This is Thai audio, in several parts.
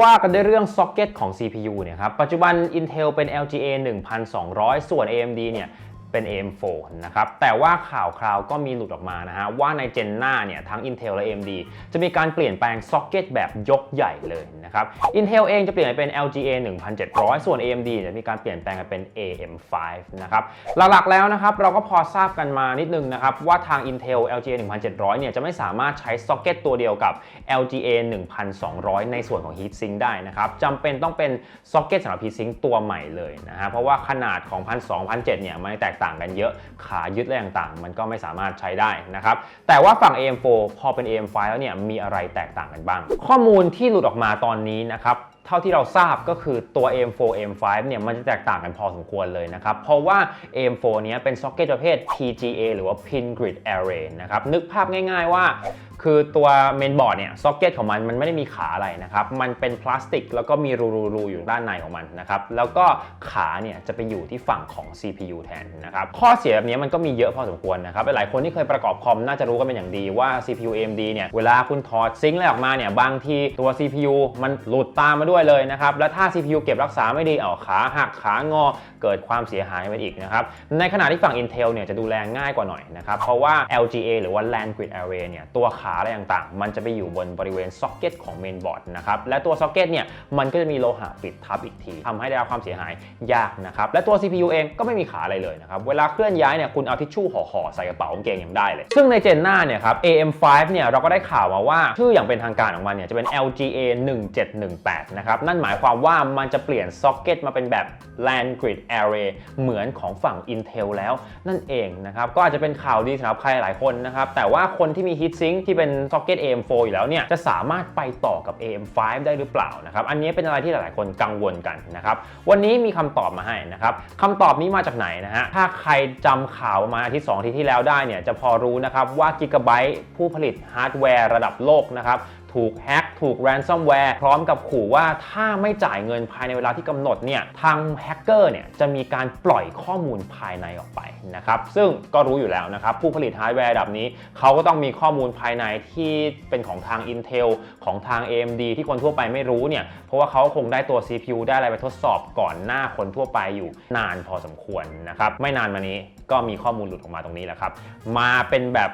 ว่ากันด้วยเรื่องซ็อกเก็ตของ CPU เนี่ยครับ ปัจจุบัน Intel เป็น LGA 1200 ส่วน AMD เนี่ย เป็น AM4 นะครับ แต่ว่าข่าวคราวก็มีหลุดออกมานะฮะ ว่าในเจนหน้าเนี่ยทั้ง Intel และ AMD จะมีการเปลี่ยนแปลงซ็อกเก็ตแบบยกใหญ่เลยนะครับ Intel เองจะเปลี่ยนไปเป็น LGA 1700 ส่วน AMD จะมีการเปลี่ยนแปลงไปเป็น AM5 นะครับ หลักๆแล้วนะครับ เราก็พอทราบกันมานิดนึงนะครับ ว่าทาง Intel LGA 1700 เนี่ยจะไม่สามารถใช้ซ็อกเก็ตตัวเดียวกับ LGA 1200 ในส่วนของ Heatsink ได้นะครับจำเป็นต้องเป็นซ็อกเก็ตสำหรับ Heatsink ตัวใหม่เลยนะฮะเพราะว่าขนาดของ 1200 1700เนี่ยมันแตกต่างกันเยอะ ขายึดอะไรต่างๆ มันก็ไม่สามารถใช้ได้นะครับ แต่ว่าฝั่ง AM4 พอเป็น AM5 แล้วเนี่ยมีอะไรแตกต่างกันบ้าง ข้อมูลที่หลุดออกมาตอนนี้นะครับเท่าที่เราทราบก็คือตัว AM4 AM5 เนี่ยมันจะแตกต่างกันพอสมควรเลยนะครับ เพราะว่า AM4 เนี้ยเป็นซ็อกเก็ตประเภท PGA หรือว่า Pin Grid Array นะครับ นึกภาพง่ายๆว่า คือตัวเมนบอร์ดเนี่ยซ็อกเก็ตของมันมันไม่ได้มีขาอะไรนะครับ มันเป็นพลาสติก แล้วก็มีรูๆอยู่ด้านในของมันนะครับแล้วก็ขาเนี่ยจะไปอยู่ที่ฝั่งของ CPU แทนนะครับข้อเสียแบบนี้มันก็มีเยอะพอสมควรนะครับหลายคนที่เคยประกอบคอมน่าจะรู้กันเป็นอย่างดีว่า CPU AMD เนี่ยเวลาคุณถอดซิงค์อะไรออกมาเนี่ยบางทีตัว CPU มันหลุดตามมาด้วยเลยนะครับแล้วถ้า CPU เก็บรักษาไม่ดีเอาขาหักขางอเกิดความเสียหายไปอีกนะครับในขณะที่ฝั่ง Intel เนี่ยจะดูแลง่ายกว่าหน่อยนะครับเพราะว่า LGA หรือว่า LAN Grid Array เนี่ยตัวขาอะไรต่างๆ มันจะไปอยู่บนบริเวณซ็อกเก็ตของเมนบอร์ดนะครับ และตัวซ็อกเก็ตเนี่ย มันก็จะมีโลหะปิดทับอีกทีทำให้ได้รับความเสียหายยากนะครับ และตัว CPU เองก็ไม่มีขาอะไรเลยนะครับ เวลาเคลื่อนย้ายเนี่ยคุณเอาทิชชู่ห่อๆใส่กระเป๋ากางเกงยังได้เลย ซึ่งในเจนหน้าเนี่ยครับ AM5 เนี่ยเราก็ได้ข่าวมาว่าชื่ออย่างเป็นทางการของมันเนี่ยจะเป็น LGA 1718นะครับ นั่นหมายความว่ามันจะเปลี่ยนซ็อกเก็ตมาเป็นแบบ LAN Grid Array เหมือนของฝั่ง Intel แล้วนั่นเองนะครับ ก็อาจจะเป็นข่าวดีสำหรับใครหลายคนนะครับ แต่ว่าคนที่มี Heatsink ที่เป็นซ็อกเก็ต AM4 อยู่แล้วเนี่ยจะสามารถไปต่อกับ AM5 ได้หรือเปล่านะครับอันนี้เป็นอะไรที่หลายๆคนกังวลกันนะครับวันนี้มีคำตอบมาให้นะครับคำตอบนี้มาจากไหนนะฮะถ้าใครจำข่าวมาอาทิตย์2อาทิตย์ที่แล้วได้เนี่ยจะพอรู้นะครับว่า Gigabyte ผู้ผลิตฮาร์ดแวร์ระดับโลกนะครับ ถูกแฮ็กถูกแรนซัมแวร์พร้อมกับขู่ว่าถ้าไม่จ่ายเงินภายในเวลาที่กำหนดเนี่ยทางแฮกเกอร์เนี่ยจะมีการปล่อยข้อมูลภายในออกไปนะครับซึ่งก็รู้อยู่แล้วนะครับผู้ผลิตฮาร์ดแวร์ระดับนี้ เขาก็ต้องมีข้อมูลภายในที่เป็นของทาง Intel ของทาง AMD ที่คนทั่วไปไม่รู้เนี่ยเพราะว่าเขาคงได้ตัว CPU ได้อะไรไปทดสอบก่อนหน้าคนทั่วไปอยู่นานพอสมควรนะครับไม่นานมานี้ก็มีข้อมูลหลุดออกมาตรงนี้แหละครับมาเป็นแบบ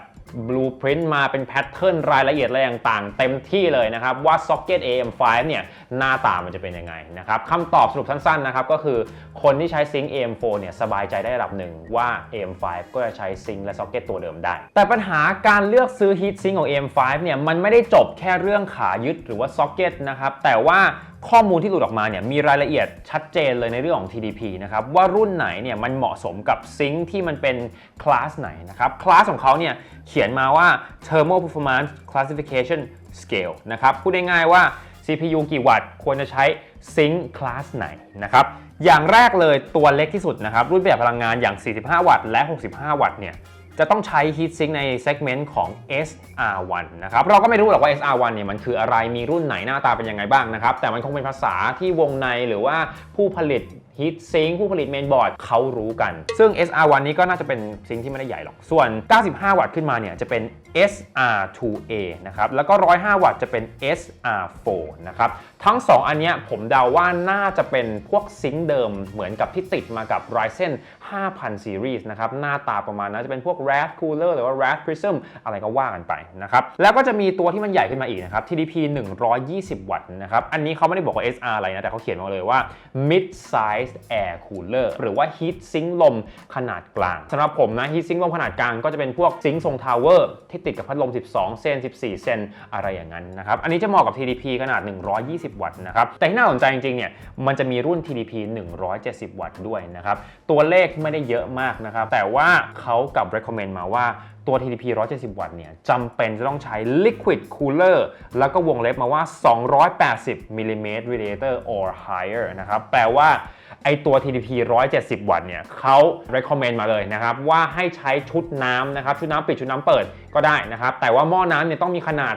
blueprint มาเป็นแพทเทิร์นรายละเอียดอะไรต่างๆ เต็มที่เลยนะครับ ว่า socket AM5 เนี่ยหน้าตามันจะเป็นยังไงนะครับคำตอบสรุปสั้นๆนะครับก็คือคนที่ใช้ซิงค์ AM4 เนี่ยสบายใจได้ระดับหนึ่งว่า AM5 ก็จะใช้ซิงค์และ socket ตัวเดิมได้ แต่ปัญหาการเลือกซื้อ heat sink ของ AM5 เนี่ยมันไม่ได้จบแค่เรื่องขายึดหรือว่า socket นะครับแต่ว่าข้อมูลที่หลุดออกมาเนี่ยมีรายละเอียดชัดเจนเลยในเรื่องของ TDP นะครับว่ารุ่นไหนเนี่ยมันเหมาะสมกับซิงค์ที่มันเป็นคลาสไหนนะครับคลาสของเขาเนี่ยเขียนมาว่า Thermal Performance Classification Scale นะครับ พูดง่ายๆว่า CPU กี่วัตต์ควรจะใช้ซิงค์คลาสไหนนะครับ อย่างแรกเลยตัวเล็กที่สุดนะครับ รุ่นประหยัดพลังงานอย่าง 45 วัตต์และ 65 วัตต์เนี่ย จะต้องใช้ heat sink ใน segment ของ SR1 นะครับ เราก็ไม่รู้หรอกว่า SR1 เนี่ยมันคืออะไร มีรุ่นไหนหน้าตาเป็นยังไงบ้างนะครับ แต่มันคงเป็นภาษาที่วงในหรือว่าผู้ผลิต heat sink ผู้ผลิต main board เขารู้กัน ซึ่ง SR1 นี้ก็น่าจะเป็นซิงค์ที่ไม่ได้ใหญ่หรอก ส่วน 95 วัตต์ขึ้นมาเนี่ยจะเป็น SR2A นะครับ แล้วก็ 105 วัตต์จะเป็น SR4 นะครับ ทั้ง 2 อันเนี้ยผมเดาว่าน่าจะเป็นพวกซิงค์เดิมเหมือนกับที่ติดมากับ Ryzen 5000 Series นะครับ หน้าตาประมาณนั้นจะเป็นพวก RAD Cooler หรือว่า RAD Prism อะไรก็ว่ากันไปนะครับ แล้วก็จะมีตัวที่มันใหญ่ขึ้นมาอีกนะครับ TDP 120 วัตต์นะครับ อันนี้เขาไม่ได้บอกว่า SR อะไรนะ แต่เขาเขียนมาเลยว่า Mid Size Air Cooler หรือว่า Heat Sink ลมขนาดกลางสำหรับผมนะ Heat Sink ลมขนาดกลางก็จะเป็นพวกซิงค์ทรงทาวเวอร์ที่ติดกับพัดลม 12 เซน 14 เซนอะไรอย่างนั้นนะครับ อันนี้จะเหมาะกับ TDP ขนาด 120 วัตต์นะครับแต่ที่น่าสนใจจริงๆเนี่ยมันจะมีรุ่น TDP 170 วัตต์ด้วยนะครับตัวเลขไม่ได้เยอะมากนะครับแต่ว่าเขากับ recommend มาว่าตัว TDP 170 วัตต์เนี่ยจำเป็นจะต้องใช้ liquid cooler แล้วก็วงเล็บมาว่า 280มิลลิเมตร radiator or higher นะครับ แปลว่าไอตัว TDP 170 วัตต์เนี่ยเขา recommend มาเลยนะครับ ว่าให้ใช้ชุดน้ำนะครับ ชุดน้ำปิดชุดน้ำเปิดก็ได้นะครับ แต่ว่าหม้อน้ำเนี่ยต้องมีขนาด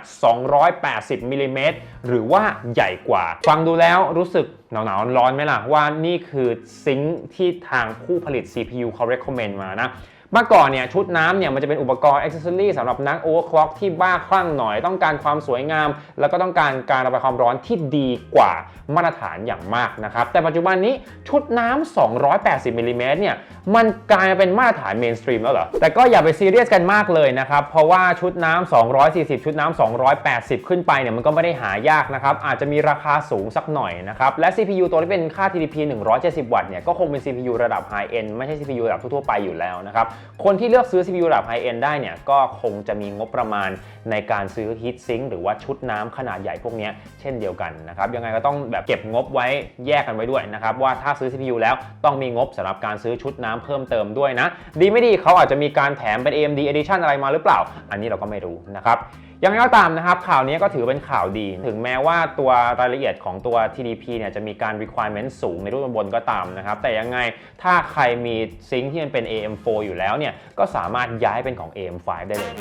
280มิลลิเมตรหรือว่าใหญ่กว่า ฟังดูแล้วรู้สึกหนาวๆร้อนไหมล่ะ ว่านี่คือซิงค์ที่ทางผู้ผลิต CPU เขา recommend มานะ เมื่อก่อนเนี่ยชุดน้ำเนี่ยมันจะเป็นอุปกรณ์อ็อกเซอรี่สำหรับนักโอเวอร์คล็อกที่บ้าคลั่งหน่อย ต้องการความสวยงาม แล้วก็ต้องการการระบายความร้อนที่ดีกว่ามาตรฐานอย่างมากนะครับ แต่ปัจจุบันนี้ชุดน้ำ280มิลลิเมตรเนี่ยมันกลายเป็นมาตรฐานเมนสตรีมแล้วเหรอ แต่ก็อย่าไปซีเรียสกันมากเลยนะครับ เพราะว่าชุดน้ำ240 ชุดน้ำ280 ขึ้นไปเนี่ยมันก็ไม่ได้หายากนะครับ อาจจะมีราคาสูงสักหน่อยนะครับ และ CPU ตัวที่เป็นค่า TDP 170 วัตต์เนี่ยก็คงเป็น CPU ระดับ High End ไม่ใช่ CPU ระดับทั่วๆไปอยู่แล้วนะครับคนที่เลือกซื้อ CPU ระดับ High End ได้เนี่ยก็คงจะมีงบประมาณในการซื้อ Heat Sink หรือว่าชุดน้ำขนาดใหญ่พวกนี้เช่นเดียวกันนะครับยังไงก็ต้องแบบเก็บงบไว้แยกกันไว้ด้วยนะครับว่าถ้าซื้อ CPU แล้วต้องมีงบสำหรับการซื้อชุดน้ำเพิ่มเติมด้วยนะ ดีไม่ดีเขาอาจจะมีการแถมเป็น AMD Edition อะไรมาหรือเปล่า อันนี้เราก็ไม่รู้นะครับ ยังไงก็ตามนะครับ ข่าวนี้ก็ถือเป็นข่าวดี ถึงแม้ว่าตัวรายละเอียดของตัว TDP เนี่ยจะมีการ requirement สูงในรุ่นบนๆก็ตามนะครับ แต่ยังไงถ้าใครมีซิงค์ที่มันเป็น AM4 อยู่แล้วเนี่ยก็สามารถย้ายเป็นของ AM5 ได้เลย